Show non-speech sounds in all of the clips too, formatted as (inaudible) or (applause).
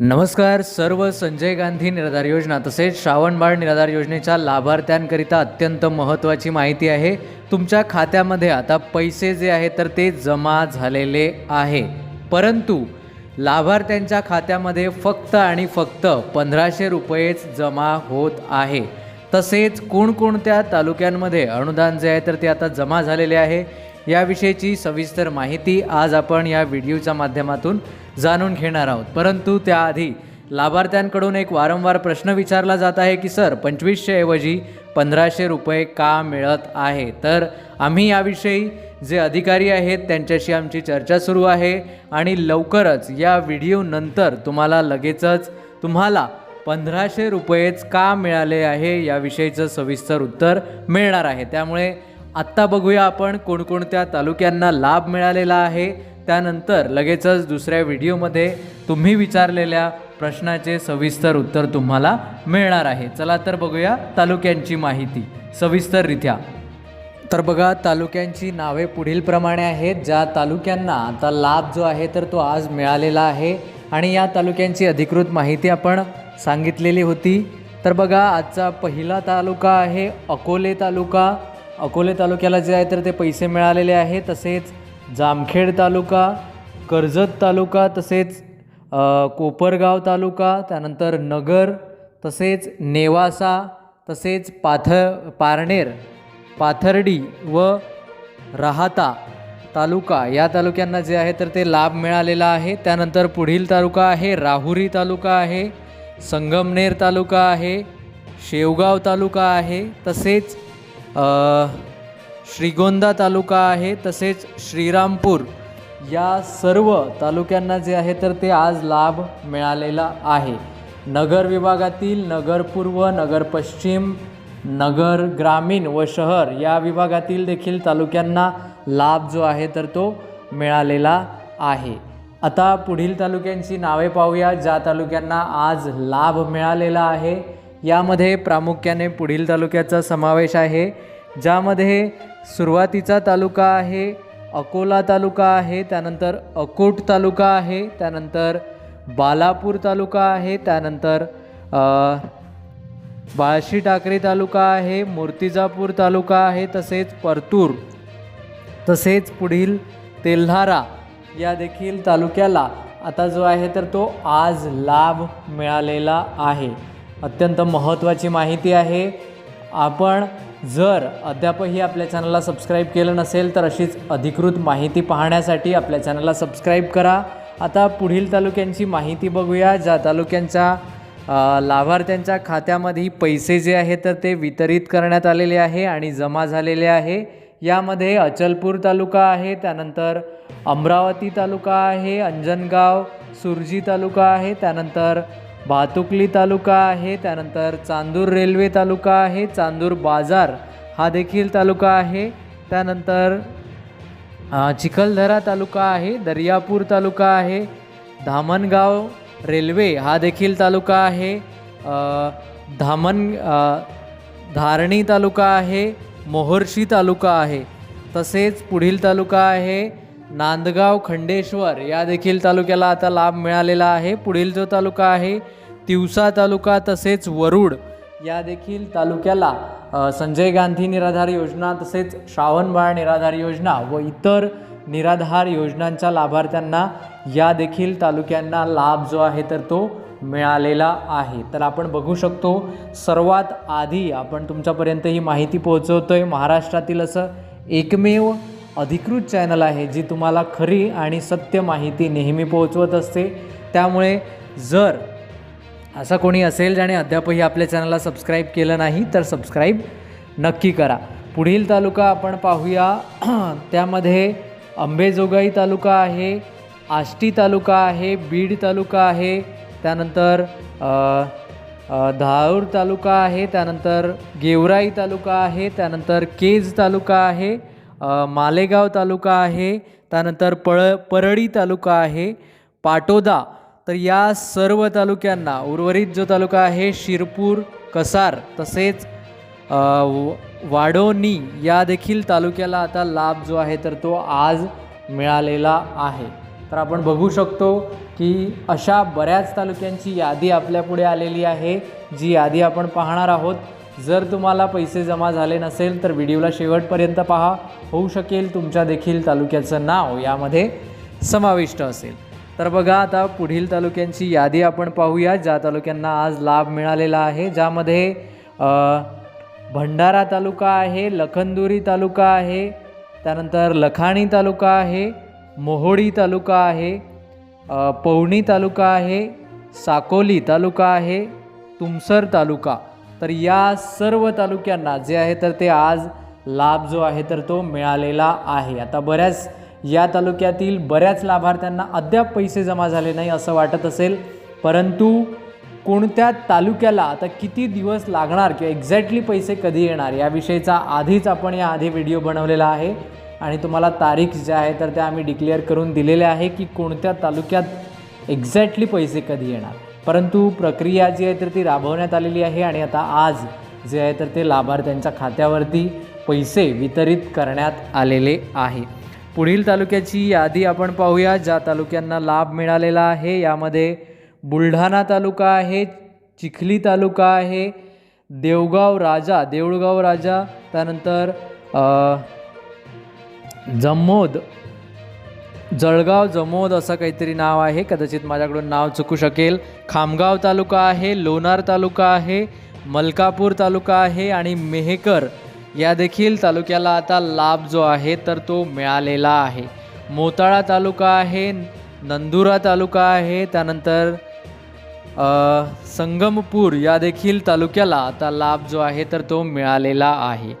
नमस्कार सर्व संजय गांधी निराधार योजना तसेच श्रावणबाळ निराधार योजनेच्या लाभार्थ्यांकरिता अत्यंत महत्त्वाची माहिती आहे. तुमच्या खात्यामध्ये आता पैसे जे आहे तर ते जमा झालेले आहे. परंतु लाभार्थ्यांच्या खात्यामध्ये फक्त आणि फक्त पंधराशे रुपयेच जमा होत आहे. तसेच कोणकोणत्या तालुक्यांमध्ये अनुदान जे आहे तर ते आता जमा झालेले आहे? याविषयीची सविस्तर माहिती आज आपण या व्हिडिओच्या माध्यमातून जाणून घेणार आहोत. परंतु त्याआधी लाभार्थ्यांकडून एक वारंवार प्रश्न विचारला जात आहे की सर पंचवीसशेऐवजी पंधराशे रुपये का मिळत आहे? तर आम्ही याविषयी जे अधिकारी आहेत त्यांच्याशी आमची चर्चा सुरू आहे आणि लवकरच या व्हिडिओनंतर तुम्हाला लगेचच तुम्हाला पंधराशे रुपयेच का मिळाले आहे याविषयीचं सविस्तर उत्तर मिळणार आहे. त्यामुळे आत्ता बघूया आपण कोणकोणत्या तालुक्यांना लाभ मिळालेला आहे. त्यानंतर लगेचच दुसऱ्या व्हिडिओमध्ये तुम्ही विचारलेल्या प्रश्नाचे सविस्तर उत्तर तुम्हाला मिळणार आहे. चला तर बघूया तालुक्यांची माहिती सविस्तररित्या. तर बघा तालुक्यांची नावे पुढीलप्रमाणे आहेत. ज्या तालुक्यांना आता लाभ जो आहे तर तो आज मिळालेला आहे. आणि या तालुक्यांची अधिकृत माहिती आपण सांगितलेली होती. तर बघा आजचा पहिला तालुका आहे अकोले तालुका. अकोले तालुक्याला जे आहे तर ते पैसे मिळालेले आहे तसेच जामखेड तालुका कर्जत तालुका तसेच कोपरगाव तालुका त्यानंतर नगर तसेच नेवासा तसेच पाथ पारनेर पाथर्डी व राहाता तालुका या तालुक्यांना जे आहे तर ते लाभ मिळालेला आहे. त्यानंतर पुढील तालुका आहे राहुरी तालुका आहे संगमनेर तालुका आहे शेवगाव तालुका आहे तसेच श्रीगोंदा तालुका आहे तसेच श्रीरामपूर या सर्व तालुक्यांना जे आहे तर ते आज लाभ मिळालेला आहे. नगर विभागातील नगर पूर्व नगर पश्चिम नगर ग्रामीण व शहर या विभागातील देखील तालुक्यांना लाभ जो आहे तर तो मिळालेला आहे. आता पुढील तालुक्यांची नावे पाहूया ज्या तालुक्यांना आज लाभ मिळालेला आहे. यामध्ये प्रामुख्याने पुढील तालुक्याचा समावेश आहे ज्यामध्ये सुरुवातीचा तालुका आहे अकोला तालुका आहे त्यानंतर अकोट तालुका आहे त्यानंतर बालापूर तालुका आहे त्यानंतर बाळशी टाकरी तालुका आहे मूर्तिजापूर तालुका आहे तसेच परतूर तसेच पुढील तेल्हारा या देखील तालुक्याला आता जो आहे तर तो आज लाभ मिळालेला आहे. अत्यंत महत्त्वाची माहिती आहे. आपण जर अद्यापही आपल्या चॅनलला सबस्क्राईब केलं नसेल तर अशीच अधिकृत माहिती पाहण्यासाठी आपल्या चॅनलला सबस्क्राईब करा. आता पुढील तालुक्यांची माहिती बघूया. ज्या तालुक्यांच्या लाभार्थ्यांच्या खात्यामध्ये पैसे जे आहे तर ते वितरित करण्यात आलेले आहे आणि जमा झालेले आहे. यामध्ये अचलपूर तालुका आहे त्यानंतर अमरावती तालुका आहे अंजनगाव सुरजी तालुका आहे त्यानंतर भातुकली तालुका आहे त्यानंतर चांदूर रेल्वे तालुका आहे चांदूर बाजार हा देखील तालुका आहे. त्यानंतर चिखलदरा तालुका आहे दर्यापूर तालुका आहे धामणगाव रेल्वे हा देखील तालुका आहे. धामण धारणी तालुका आहे मोहर्षी तालुका आहे. तसेच पुढील तालुका आहे नांदगाव खंडेश्वर या देखील तालुक्याला आता लाभ मिळालेला आहे. पुढील जो तालुका आहे तिवसा तालुका तसेच वरुड या देखील तालुक्याला संजय गांधी निराधार योजना तसेच श्रावणबाळ निराधार योजना व इतर निराधार योजनांच्या लाभार्थ्यांना या देखील तालुक्यांना लाभ जो आहे तर तो मिळालेला आहे. तर आपण बघू शकतो सर्वात आधी आपण तुमच्यापर्यंत ही माहिती पोहोचवतो आहे महाराष्ट्रातील असं एकमेव अधिकृत चॅनल आहे जी तुम्हाला खरी आणि सत्य माहिती नेहमी पोहोचवत असते. त्यामुळे जर असा कोणी असेल ज्याने अद्यापही आपल्या चॅनलला सबस्क्राईब केलं नाही तर सबस्क्राईब नक्की करा. पुढील तालुका आपण पाहूया. (clears throat) त्यामध्ये अंबेजोगाई तालुका आहे आष्टी तालुका आहे बीड तालुका आहे त्यानंतर अ, धारूर तालुका आहे त्यानंतर गेवराई तालुका आहे त्यानंतर केज तालुका आहे मालेगाव तालुका आहे त्यानंतर पळ परळी तालुका आहे पाटोदा तर या सर्व तालुक्यांना उर्वरित जो तालुका आहे शिरपूर कसार तसेच व- वाडोनी या देखील तालुक्याला आता लाभ जो आहे तर तो आज मिळालेला आहे. तर आपण बघू शकतो की अशा बऱ्याच तालुक्यांची यादी आपल्यापुढे आलेली आहे जी यादी आपण पाहणार आहोत. जर तुम्हाला पैसे जमा झाले नसेल तर व्हिडिओला शेवटपर्यंत पहा. होऊ शकेल तुमच्या देखील तालुक्याचं नाव यामध्ये समाविष्ट असेल. तर बघा आता पुढील तालुक्यांची यादी आपण पाहूया. ज्या तालुक्यांना आज लाभ मिळालेला आहे ज्यामध्ये भंडारा तालुका आहे लखनदुरी तालुका आहे त्यानंतर लखाणी तालुका आहे मोहोडी तालुका आहे पवणी पवनी तालुका आहे साकोली तालुका आहे तुमसर तालुका. तर या सर्व तालुक्यांना जे आहे तर ते आज लाभ जो आहे तर तो मिळालेला आहे. आता बऱ्याच या तालुक्यातील बऱ्याच लाभार्थ्यांना अद्याप पैसे जमा झाले नाही असं वाटत असेल. परंतु कोणत्या तालुक्याला आता किती दिवस लागणार किंवा एक्झॅक्टली पैसे कधी येणार याविषयीचा आधीच आपण या आधी व्हिडिओ बनवलेला आहे. आणि तुम्हाला तारीख ज्या आहे तर त्या आम्ही डिक्लेअर करून दिलेल्या आहे की कोणत्या तालुक्यात एक्झॅक्टली पैसे कधी येणार. परंतु प्रक्रिया जी आहे तर ती राबवण्यात आलेली आहे आणि आता आज जे आहे तर ते लाभार्थ्यांच्या खात्यावरती पैसे वितरित करण्यात आलेले आहे. पुढील तालुक्याची यादी आपण पाहूया. ज्या तालुक्यांना लाभ मिळालेला आहे यामध्ये बुलढाणा तालुका आहे चिखली तालुका आहे देवगाव राजा देऊळगाव राजा त्यानंतर जमोद जळगाव जमोद असं काहीतरी नाव आहे. कदाचित माझ्याकडून नाव चुकू शकेल. खामगाव तालुका आहे लोणार तालुका आहे मलकापूर तालुका आहे आणि मेहकर या देखील तालुक्याला आता लाभ जो आहे तर तो मिळालेला आहे. मोताळा तालुका आहे नंदुरा तालुका आहे त्यानंतर संगमपूर या देखील तालुक्याला आता लाभ जो आहे तर तो मिळालेला आहे.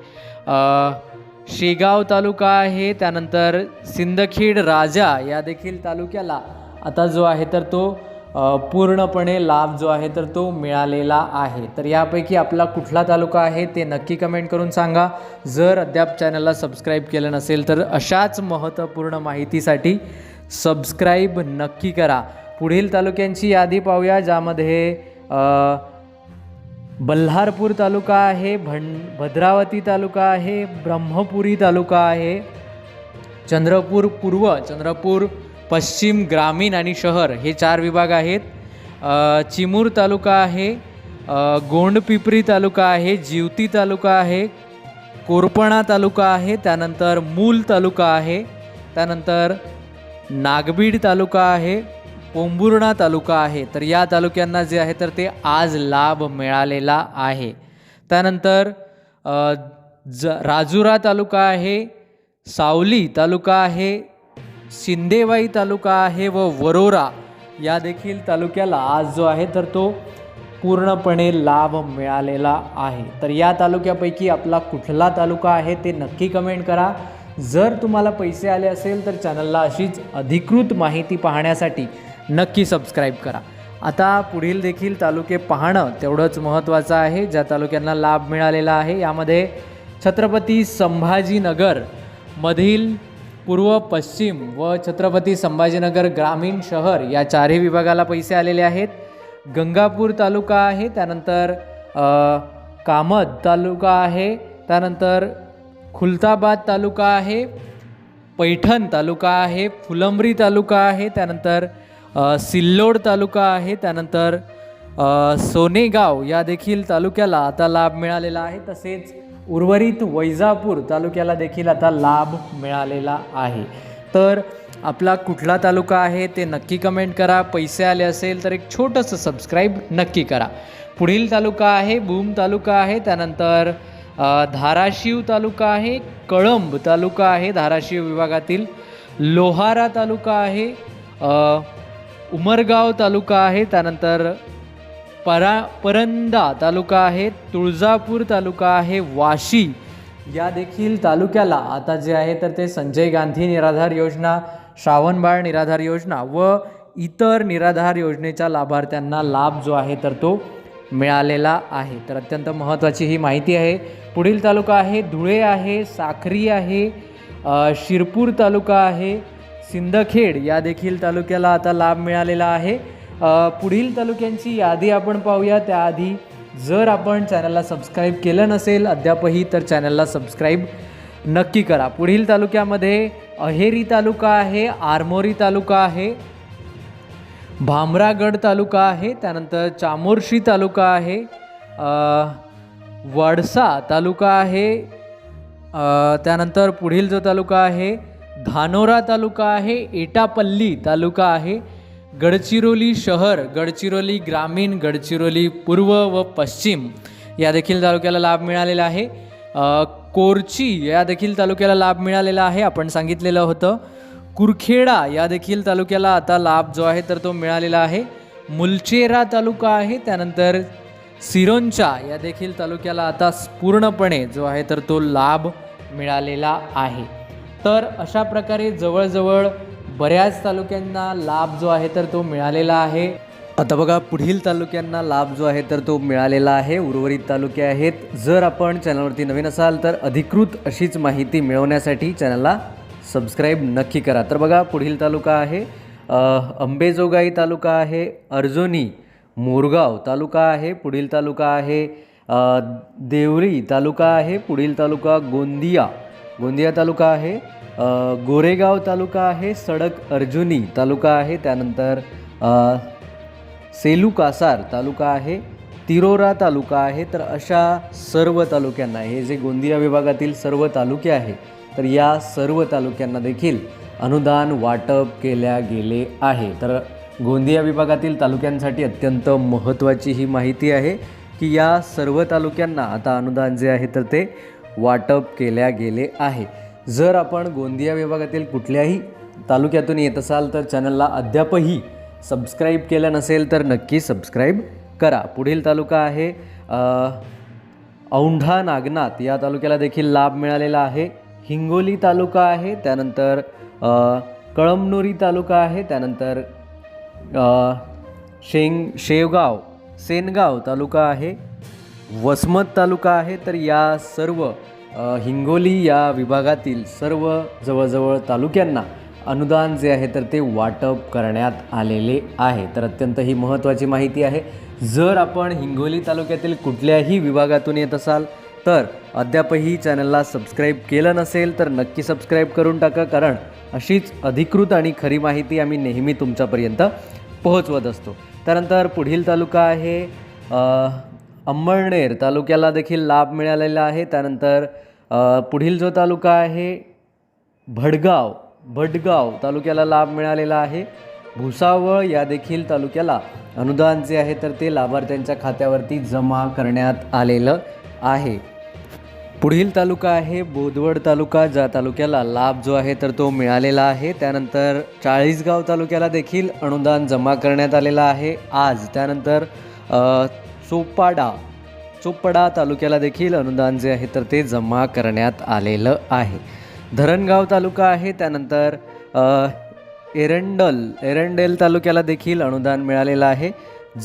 शेगाव तालुका आहे त्यानंतर सिंदखेड राजा या देखील तालुक्याला आता जो आहे तर तो पूर्णपणे लाभ जो आहे तर तो मिळालेला आहे. तर यापैकी आपला कुठला तालुका आहे ते नक्की कमेंट करून सांगा. जर अद्याप चॅनलला सबस्क्राईब केलं नसेल तर अशाच महत्त्वपूर्ण माहितीसाठी सबस्क्राईब नक्की करा. पुढील तालुक्यांची यादी पाहूया ज्यामध्ये बल्हारपूर तालुका आहे भं भद्रावती तालुका आहे ब्रह्मपुरी तालुका आहे चंद्रपूर पूर्व चंद्रपूर पश्चिम ग्रामीण आणि शहर हे चार विभाग आहेत. चिमूर तालुका आहे गोंडपिपरी तालुका आहे जिवती तालुका आहे कोरपणा तालुका आहे त्यानंतर मूल तालुका आहे त्यानंतर नागबीड तालुका आहे पोंबुर्णा तालुका आहे. तर या तालुक्यांना जे आहे तर ते आज लाभ मिळालेला आहे. त्यानंतर ज राजुरा तालुका आहे सावली तालुका आहे शिंदेवाई तालुका आहे व वरोरा. या देखील तालुक्याला आज जो आहे तर तो पूर्णपणे लाभ मिळालेला आहे. तर या तालुक्यापैकी आपला कुठला तालुका आहे ते नक्की कमेंट करा. जर तुम्हाला पैसे आले असेल तर चॅनलला अशीच अधिकृत माहिती पाहण्यासाठी नक्की सबस्क्राईब करा. आता पुढील देखील तालुके पाहणं तेवढंच महत्त्वाचं आहे. ज्या तालुक्यांना लाभ मिळालेला आहे यामध्ये छत्रपती संभाजीनगर मधील पूर्व पश्चिम व छत्रपती संभाजीनगर ग्रामीण शहर या चारही विभागाला पैसे आलेले आहेत. गंगापूर तालुका आहे त्यानंतर कामत तालुका आहे त्यानंतर खुलताबाद तालुका आहे पैठण तालुका आहे फुलंब्री तालुका आहे त्यानंतर सिल्लोड तालुका आहे त्यानंतर सोनेगाव या देखील तालुक्याला आता लाभ मिळालेला आहे. तसेच उर्वरित वैजापूर तालुक्याला देखील आता लाभ मिळालेला आहे. तर आपला कुठला तालुका आहे ते नक्की कमेंट करा. पैसे आले असेल तर एक छोटंसं सबस्क्राईब नक्की करा. पुढील तालुका आहे भूम तालुका आहे त्यानंतर धाराशिव तालुका आहे कळंब तालुका आहे धाराशिव विभागातील लोहारा तालुका आहे उमरगाव तालुका आहे त्यानंतर परा परंदा तालुका आहे तुळजापूर तालुका आहे वाशी. या देखील तालुक्याला आता जे आहे तर ते संजय गांधी निराधार योजना श्रावणबाळ निराधार योजना व इतर निराधार योजनेच्या लाभार्थ्यांना लाभ जो आहे तर तो मिळालेला आहे. तर अत्यंत महत्त्वाची ही माहिती आहे. पुढील तालुका आहे धुळे आहे साखरी आहे शिरपूर तालुका आहे सिंदखेड या देखील तालुक्याला आता लाभ मिळालेला आहे. पुढील तालुक्यांची यादी आपण पाहूया. त्याआधी जर आपण चॅनलला सबस्क्राईब केलं नसेल अद्यापही तर चॅनलला सबस्क्राईब नक्की करा. पुढील तालुक्यामध्ये अहेरी तालुका आहे आरमोरी तालुका आहे भामरागड तालुका आहे त्यानंतर चामोर्शी तालुका आहे वडसा तालुका आहे त्यानंतर पुढील जो तालुका आहे धानोरा तालुका आहे एटापल्ली तालुका आहे गडचिरोली शहर गडचिरोली ग्रामीण गडचिरोली पूर्व व पश्चिम या देखील तालुक्याला लाभ मिळालेला आहे. कोरची या देखील तालुक्याला लाभ मिळालेला आहे आपण सांगितलेलं होतं. कुरखेडा या देखील तालुक्याला आता लाभ जो आहे तर तो मिळालेला आहे. मुलचेरा तालुका आहे त्यानंतर सिरोंचा या देखील तालुक्याला आता पूर्णपणे जो आहे तर तो लाभ मिळालेला आहे. तर अशा प्रकारे जवळजवळ बऱ्याच तालुक्यांना लाभ जो आहे तर तो मिळालेला आहे. आता बघा पुढील तालुक्यांना लाभ जो आहे तर तो मिळालेला आहे. उर्वरित तालुके आहेत. जर आपण चॅनलवरती नवीन असाल तर अधिकृत अशीच माहिती मिळवण्यासाठी चॅनलला सबस्क्राईब नक्की करा. तर बघा पुढील तालुका आहे. अंबेजोगाई तालुका आहे. अर्जोनी मोरगाव तालुका आहे. पुढील तालुका आहे. देवरी तालुका आहे. पुढील तालुका गोंदिया. गोंदिया तालुका आहे. गोरेगाव तालुका आहे सडक अर्जुनी तालुका आहे त्यानंतर सेलू कासार तालुका आहे तिरोरा तालुका आहे तर अशा सर्व तालुक्यांना हे जे गोंदिया विभागातील सर्व तालुके आहे तर या सर्व तालुक्यांना देखील अनुदान वाटप केल्या गेले आहे. तर गोंदिया विभागातील तालुक्यांसाठी अत्यंत महत्त्वाची ही माहिती आहे की या सर्व तालुक्यांना आता अनुदान जे आहे तर ते वाटप केल्या गेले आहे. जर आपण गोंदिया विभागातील कुठल्याही तालुक्यातून येत असाल तर चॅनलला अद्यापही सबस्क्राईब केलं नसेल तर नक्की सबस्क्राईब करा. पुढील तालुका आहे औंढा नागनाथ. या तालुक्याला देखील लाभ मिळालेला आहे. हिंगोली तालुका आहे त्यानंतर कळमनुरी तालुका आहे त्यानंतर शेंग शेवगाव सेनगाव तालुका आहे. वसमत तालुका आहे तर या सर्व हिंगोली या विभागातील सर्व जवळजवळ तालुक्यांना अनुदान जे आहे तर ते वाटप करण्यात आलेले आहे. तर अत्यंत ही महत्त्वाची माहिती आहे. जर आपण हिंगोली तालुक्यातील कुठल्याही विभागातून येत असाल तर अद्यापही चॅनलला सबस्क्राईब केलं नसेल तर नक्की सबस्क्राईब करून टाका कारण अशीच अधिकृत आणि खरी माहिती आम्ही नेहमी तुमच्यापर्यंत पोहोचवत असतो. त्यानंतर पुढील तालुका आहे अंमळनेर. तालुक्याला देखील लाभ मिळालेला आहे. त्यानंतर पुढील जो तालुका आहे भडगाव. भडगाव तालुक्याला लाभ मिळालेला आहे. भुसावळ या देखील तालुक्याला अनुदान जे आहे तर ते लाभार्थ्यांच्या खात्यावरती जमा करण्यात आलेलं आहे. पुढील तालुका आहे बोदवड तालुका ज्या तालुक्याला लाभ जो आहे तर तो मिळालेला आहे. त्यानंतर चाळीसगाव तालुक्याला देखील अनुदान जमा करण्यात आलेलं आहे. आज त्यानंतर सोपाडा चोपाडा चोपडा तालुक्याला देखील अनुदान जे आहे तर ते जमा करण्यात आलेलं आहे. धरणगाव तालुका आहे त्यानंतर एरंडल एरंडेल तालुक्याला देखील अनुदान मिळालेलं आहे.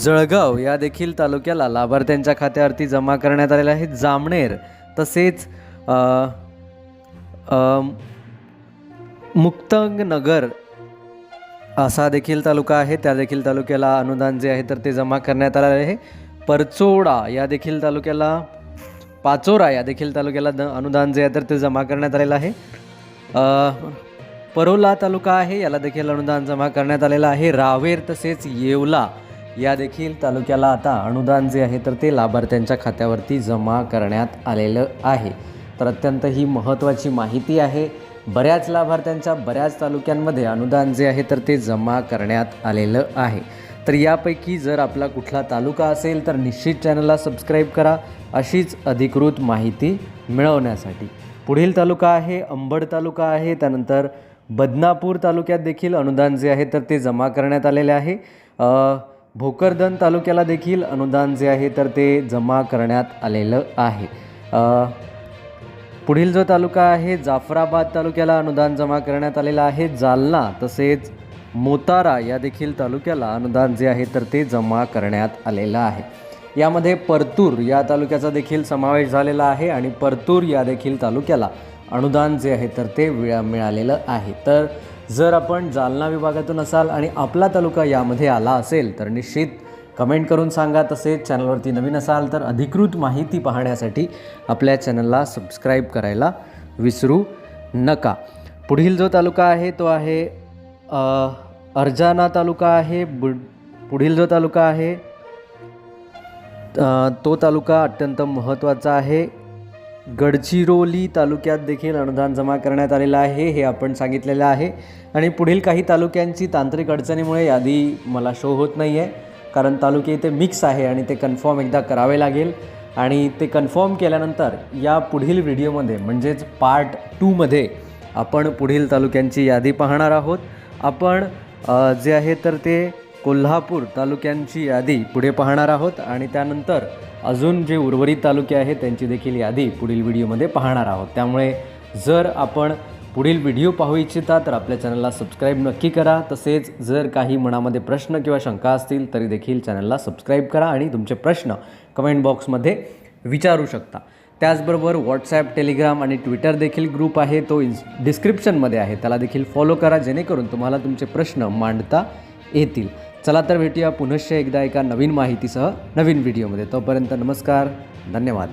जळगाव या देखील तालुक्याला लाभार्थ्यांच्या खात्यावरती जमा करण्यात आलेलं आहे. जामनेर तसेच मुक्तंग नगर असा देखील तालुका आहे. त्या देखील तालुक्याला अनुदान जे आहे तर ते जमा करण्यात आलेलं आहे. परचोडा या देखील तालुक्याला पाचोरा या देखील तालुक्याला द अनुदान जे आहे तर ते जमा करण्यात आलेलं आहे. परोला तालुका आहे याला देखील अनुदान जमा करण्यात आलेलं आहे. रावेर तसेच येवला या देखील तालुक्याला आता अनुदान जे आहे तर ते लाभार्थ्यांच्या खात्यावरती जमा करण्यात आलेलं आहे. तर अत्यंत ही महत्त्वाची माहिती आहे. बऱ्याच लाभार्थ्यांच्या बऱ्याच तालुक्यांमध्ये अनुदान जे आहे तर ते जमा करण्यात आलेलं आहे. तर यापैकी जर आपला कुठला तालुका असेल तर निश्चित चॅनलला सबस्क्राईब करा. अशीच अधिकृत माहिती मिळवण्यासाठी. पुढील तालुका आहे अंबड तालुका आहे त्यानंतर बदनापूर तालुक्यात देखील अनुदान जे आहे तर ते जमा करण्यात आलेले आहे. भोकरदन तालुक्याला देखील अनुदान जे आहे तर ते जमा करण्यात आलेलं आहे. पुढील जो तालुका आहे जाफराबाद तालुक्याला अनुदान जमा करण्यात आलेलं आहे. जालना तसेच मोतारा या देखील तालुक्याला अनुदान जे आहे तर ते जमा करण्यात आलेलं आहे. यामध्ये परतूर या तालुक्याचा देखील समावेश झालेला आहे आणि परतूर या देखील तालुक्याला अनुदान जे आहे तर ते विळा मिळालेलं आहे. तर जर आपण जालना विभागातून असाल आणि आपला तालुका यामध्ये आला असेल तर निश्चित कमेंट करून सांगा. तसेच चॅनलवरती नवीन असाल तर अधिकृत माहिती पाहण्यासाठी आपल्या चॅनलला सबस्क्राईब करायला विसरू नका. पुढील जो तालुका आहे तो आहे अर्जाना तालुका आहे बुड पुढील जो तालुका आहे. तो तालुका अत्यंत महत्त्वाचा आहे. गडचिरोली तालुक्यात देखील अनुदान जमा करण्यात आलेलं आहे हे आपण सांगितलेलं आहे. आणि पुढील काही तालुक्यांची तांत्रिक अडचणीमुळे यादी मला शो होत नाही आहे कारण तालुके इथे मिक्स आहे आणि ते कन्फर्म एकदा करावे लागेल. आणि ते कन्फर्म केल्यानंतर या पुढील व्हिडिओमध्ये म्हणजेच पार्ट टूमध्ये आपण पुढील तालुक्यांची यादी पाहणार आहोत. आपण जे आहे तर ते कोल्हापूर तालुक्यांची यादी पुढे पाहणार आहोत आणि त्यानंतर अजून जे उर्वरित तालुके आहेत त्यांची देखील यादी पुढील व्हिडिओमध्ये पाहणार आहोत. त्यामुळे जर आपण पुढील व्हिडिओ पाहू इच्छिता तर आपल्या चॅनलला सबस्क्राईब नक्की करा. तसेच जर काही मनामध्ये प्रश्न किंवा शंका असतील तरी देखील चॅनलला सबस्क्राईब करा आणि तुमचे प्रश्न कमेंट बॉक्समध्ये विचारू शकता. त्याचबरोबर व्हॉट्सॲप टेलिग्राम आणि ट्विटर देखील ग्रुप आहे. तो इन्स डिस्क्रिप्शनमध्ये आहे. त्याला देखील फॉलो करा जेणेकरून तुम्हाला तुमचे प्रश्न मांडता येतील. चला तर भेटूया पुनश्च एकदा एका नवीन माहितीसह नवीन व्हिडिओमध्ये तोपर्यंत नमस्कार धन्यवाद.